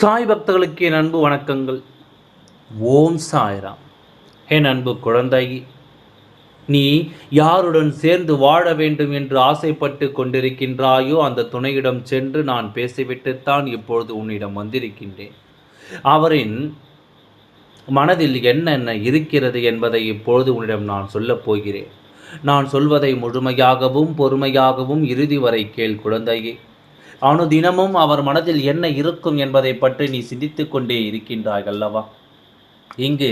சாய் பக்தர்களுக்கு என் அன்பு வணக்கங்கள். ஓம் சாய்ராம். என் அன்பு குழந்தை நீ யாருடன் சேர்ந்து வாழ வேண்டும் என்று ஆசைப்பட்டு கொண்டிருக்கின்றாயோ அந்த துணையிடம் சென்று நான் பேசிவிட்டுத்தான் இப்பொழுது உன்னிடம் வந்திருக்கின்றேன். அவரின் மனதில் என்னென்ன இருக்கிறது என்பதை இப்பொழுது உன்னிடம் நான் சொல்லப் போகிறேன். நான் சொல்வதை முழுமையாகவும் பொறுமையாகவும் இறுதி வரை கேள் குழந்தையே. அனுதினமும் அவர் மனதில் என்ன இருக்கும் என்பதை பற்றி நீ சிந்தித்து கொண்டே இருக்கின்றாய் அல்லவா? இங்கு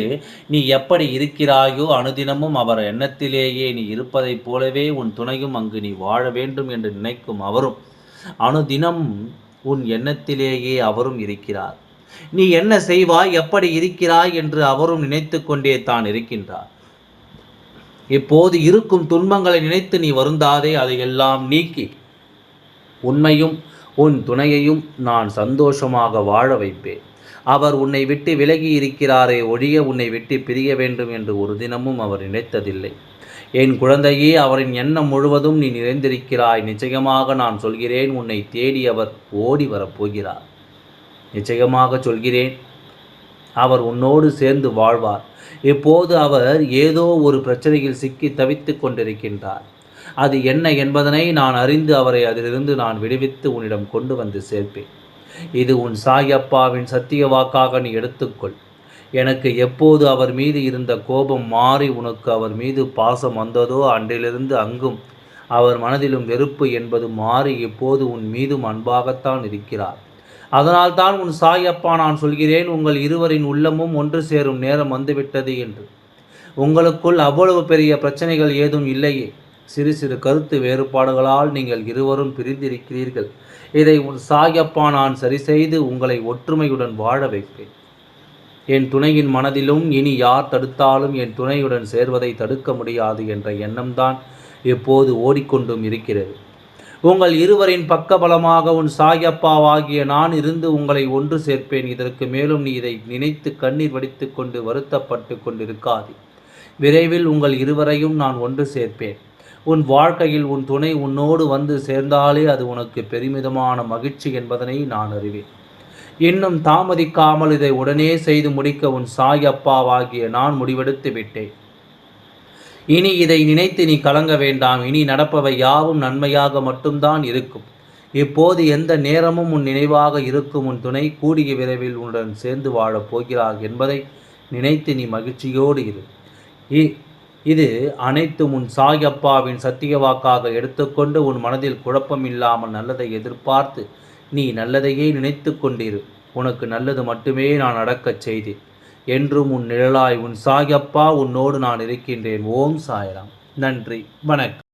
நீ எப்படி இருக்கிறாயோ அனுதினமும் அவர் எண்ணத்திலேயே நீ இருப்பதைப் போலவே உன் துணையும் அங்கு நீ வாழ வேண்டும் என்று நினைக்கும் அவரும் அனுதினம் உன் எண்ணத்திலேயே அவரும் இருக்கிறார். நீ என்ன செய்வாய் எப்படி இருக்கிறாய் என்று அவரும் நினைத்து கொண்டே தான் இருக்கின்றார். இப்போது இருக்கும் துன்பங்களை நினைத்து நீ வருந்தாதே அதையெல்லாம் நீக்கி உண்மையும் உன் துணையையும் நான் சந்தோஷமாக வாழ வைப்பேன். அவர் உன்னை விட்டு விலகி இருக்கிறாரே ஒழிய உன்னை விட்டு பிரிய வேண்டும் என்று ஒரு தினமும் அவர் நினைத்ததில்லை. என் குழந்தையே அவரின் எண்ணம் முழுவதும் நீ நிறைந்திருக்கிறாய். நிச்சயமாக நான் சொல்கிறேன் உன்னை தேடி அவர் ஓடி வரப்போகிறார் நிச்சயமாக சொல்கிறேன் அவர் உன்னோடு சேர்ந்து வாழ்வார். இப்போது அவர் ஏதோ ஒரு பிரச்சனையில் சிக்கி தவித்து கொண்டிருக்கின்றார். அது என்ன என்பதனை நான் அறிந்து அவரை அதிலிருந்து நான் விடுவித்து உன்னிடம் கொண்டு வந்து சேர்ப்பேன். இது உன் சாயப்பாவின் சத்திய வாக்காக நீ எடுத்துக்கொள். எனக்கு எப்போது அவர் மீது இருந்த கோபம் மாறி உனக்கு அவர் மீது பாசம் வந்ததோ அன்றிலிருந்து அங்கும் அவர் மனதிலும் வெறுப்பு என்பது மாறி இப்போது உன் மீதும் அன்பாகத்தான் இருக்கிறார். அதனால்தான் உன் சாயப்பா நான் சொல்கிறேன் உங்கள் இருவரின் உள்ளமும் ஒன்று சேரும் நேரம் வந்துவிட்டது என்று. உங்களுக்குள் அவ்வளவு பெரிய பிரச்சனைகள் ஏதும் இல்லையே. சிறு சிறு கருத்து வேறுபாடுகளால் நீங்கள் இருவரும் பிரிந்திருக்கிறீர்கள். இதை உன் சாயப்பா நான் சரி செய்து உங்களை ஒற்றுமையுடன் வாழ வைப்பேன். என் துணையின் மனதிலும் இனி யார் தடுத்தாலும் என் துணையுடன் சேர்வதை தடுக்க முடியாது என்ற எண்ணம்தான் இப்போது ஓடிக்கொண்டும் இருக்கிறது. உங்கள் இருவரின் பக்கபலமாக உன் சாயப்பாவாகிய நான் இருந்து உங்களை ஒன்று சேர்ப்பேன். இதற்கு மேலும் நீ இதை நினைத்து கண்ணீர் வடித்து கொண்டு வருத்தப்பட்டு கொண்டிருக்காது. விரைவில் உங்கள் இருவரையும் நான் ஒன்று சேர்ப்பேன். உன் வாழ்க்கையில் உன் துணை உன்னோடு வந்து சேர்ந்தாலே அது உனக்கு பெருமிதமான மகிழ்ச்சி என்பதனை நான் அறிவேன். இன்னும் தாமதிக்காமல் இதை உடனே செய்து முடிக்க உன் சாய் அப்பாவாகிய நான் முடிவெடுத்து விட்டேன். இனி இதை நினைத்து நீ கலங்க வேண்டாம். இனி நடப்பவை யாவும் நன்மையாக மட்டும்தான் இருக்கும். இப்போது எந்த நேரமும் உன் நினைவாக இருக்கும் உன் துணை கூடிய விரைவில் உன்னுடன் சேர்ந்து வாழப் போகிறார் என்பதை நினைத்து நீ மகிழ்ச்சியோடு இரு. இது அனைத்தும் உன் சாயப்பாவின் சத்திய வாக்காக எடுத்துக்கொண்டு உன் மனதில் குழப்பம் இல்லாமல் நல்லதை எதிர்பார்த்து நீ நல்லதையே நினைத்து கொண்டிரு. உனக்கு நல்லது மட்டுமே நான் நடக்கச் செய்தேன். என்றும் உன் நிழலாய் உன் சாயப்பா உன்னோடு நான் இருக்கின்றேன். ஓம் சாயராம். நன்றி. வணக்கம்.